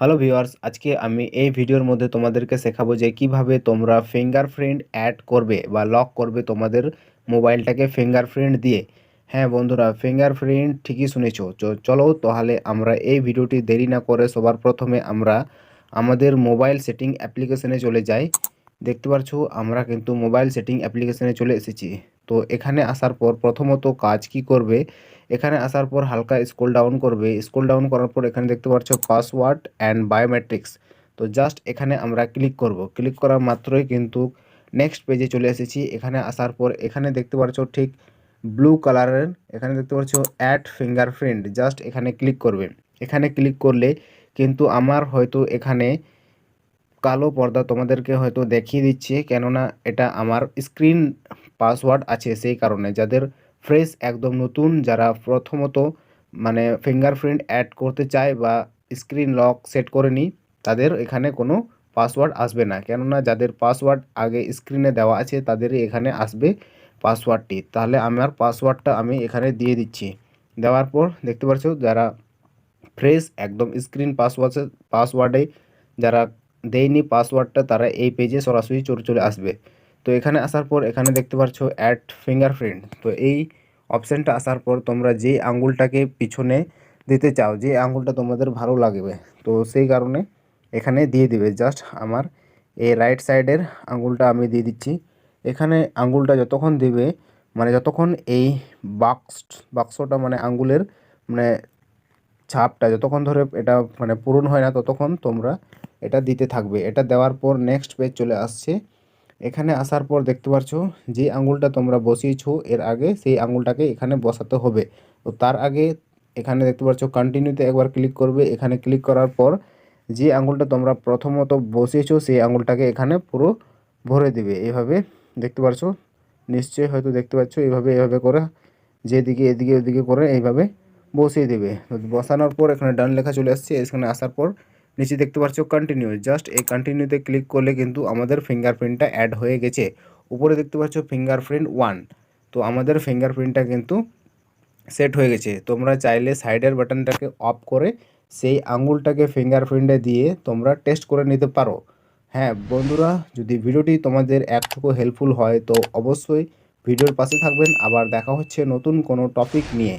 Hello viewers, আজকে আমি এই ভিডিওর মধ্যে তোমাদেরকে শেখাবো যে কীভাবে তোমরা ফিঙ্গারপ্রিন্ট অ্যাড করবে বা লক করবে তোমাদের মোবাইলটাকে ফিঙ্গারপ্রিন্ট দিয়ে। হ্যাঁ বন্ধুরা ফিঙ্গারপ্রিন্ট ঠিকই শুনেছো। চলো তাহলে আমরা এই ভিডিওটি দেরি না করে সবার প্রথমে আমরা আমাদের মোবাইল সেটিং অ্যাপ্লিকেশনে চলে যাই। দেখতে পারছ আমরা কিন্তু মোবাইল সেটিং অ্যাপ্লিকেশনে চলে এসেছি। তো এখানে আসার পর প্রথমত কাজ কি করবে? এখানে আসার পর হালকা স্ক্রল ডাউন করবে। স্ক্রল ডাউন করার পর এখানে দেখতে পাচ্ছ পাসওয়ার্ড অ্যান্ড বায়োমেট্রিক্স তো জাস্ট এখানে আমরা ক্লিক করব। ক্লিক করার মাত্রই কিন্তু নেক্সট পেজে চলে এসেছি। এখানে আসার পর এখানে দেখতে পাচ্ছ ঠিক ব্লু কালারের এখানে দেখতে পাচ্ছ অ্যাড ফিঙ্গারপ্রিন্ট জাস্ট এখানে ক্লিক করবে। এখানে ক্লিক করলে কিন্তু আমার হয়তো এখানে কালো পর্দা তোমাদেরকে হয়তো দেখিয়ে দিচ্ছে। কেননা এটা আমার স্ক্রিন পাসওয়ার্ড আছে সেই কারণে। যাদের ফ্রেশ একদম নতুন, যারা প্রথমত মানে ফিঙ্গারপ্রিন্ট অ্যাড করতে চায় বা স্ক্রিন লক সেট করে নি তাদের এখানে কোনো পাসওয়ার্ড আসবে না। কেননা যাদের পাসওয়ার্ড আগে স্ক্রিনে দেওয়া আছে, তাদেরই এখানে আসবে পাসওয়ার্ডটি। তাহলে আমার পাসওয়ার্ডটা আমি এখানে দিয়ে দিচ্ছি। দেওয়ার পর দেখতে পাচ্ছ যারা ফ্রেশ একদম স্ক্রিন পাসওয়ার্ডে পাসওয়ার্ডে যারা দেয়নি পাসওয়ার্ডটা, তারা এই পেজে সরাসরি চলে চলে আসবে। তো এখানে আসার পর এখানে দেখতে পাচ্ছ অ্যাড ফিঙ্গারপ্রিন্ট তো এই অপশানটা আসার পর তোমরা যে আঙ্গুলটাকে পিছনে দিতে চাও, যে আঙ্গুলটা তোমাদের ভালো লাগবে, তো সেই কারণে এখানে দিয়ে দিবে। জাস্ট আমার এই রাইট সাইডের আঙ্গুলটা আমি দিয়ে দিচ্ছি। এখানে আঙ্গুলটা যতক্ষণ দিবে মানে যতক্ষণ এই বাক্স বাক্সটা মানে আঙ্গুলের মানে ছাপটা যতক্ষণ ধরে এটা মানে পূরণ হয় না, ততক্ষণ তোমরা এটা দিতে থাকবে। এটা দেওয়ার পর নেক্সট পেজ চলে আসছে এখানে আসার পর দেখতে পাচ্ছ যে আঙুলটা তোমরা বসিয়েছো, এর আগে সেই আঙুলটাকে এখানে বসাতে হবে। তো তার আগে এখানে দেখতে পাচ্ছ কন্টিনিউতে একবার ক্লিক করবে। এখানে ক্লিক করার পর যে আঙুলটা তোমরা প্রথমত বসিয়েছো, সেই আঙুলটাকে এখানে পুরো ভরে দেবে। এভাবে দেখতে পাচ্ছ নিশ্চয়ই হয়তো দেখতে পাচ্ছ এইভাবে এভাবে করে যেদিকে, এদিকে, ওদিকে করে এইভাবে বসিয়ে দেবে। বসানোর পর এখানে ডান লেখা চলে আসছে। এখানে আসার পর নিচে দেখতে পাচ্ছ কন্টিনিউ জাস্ট এই কন্টিনিউতে ক্লিক করলে কিন্তু আমাদের ফিঙ্গারপ্রিন্টটা অ্যাড হয়ে গেছে। উপরে দেখতে পাচ্ছ ফিঙ্গারপ্রিন্ট ওয়ান তো আমাদের ফিঙ্গারপ্রিন্টটা কিন্তু সেট হয়ে গেছে। তোমরা চাইলে সাইডের বাটনটাকে অফ করে সেই আঙুলটাকে ফিঙ্গারপ্রিন্টে দিয়ে তোমরা টেস্ট করে নিতে পারো। হ্যাঁ বন্ধুরা, যদি ভিডিওটি তোমাদের একটুকু হেল্পফুল হয়, তো অবশ্যই ভিডিওর পাশে থাকবেন। আবার দেখা হচ্ছে নতুন কোনো টপিক নিয়ে।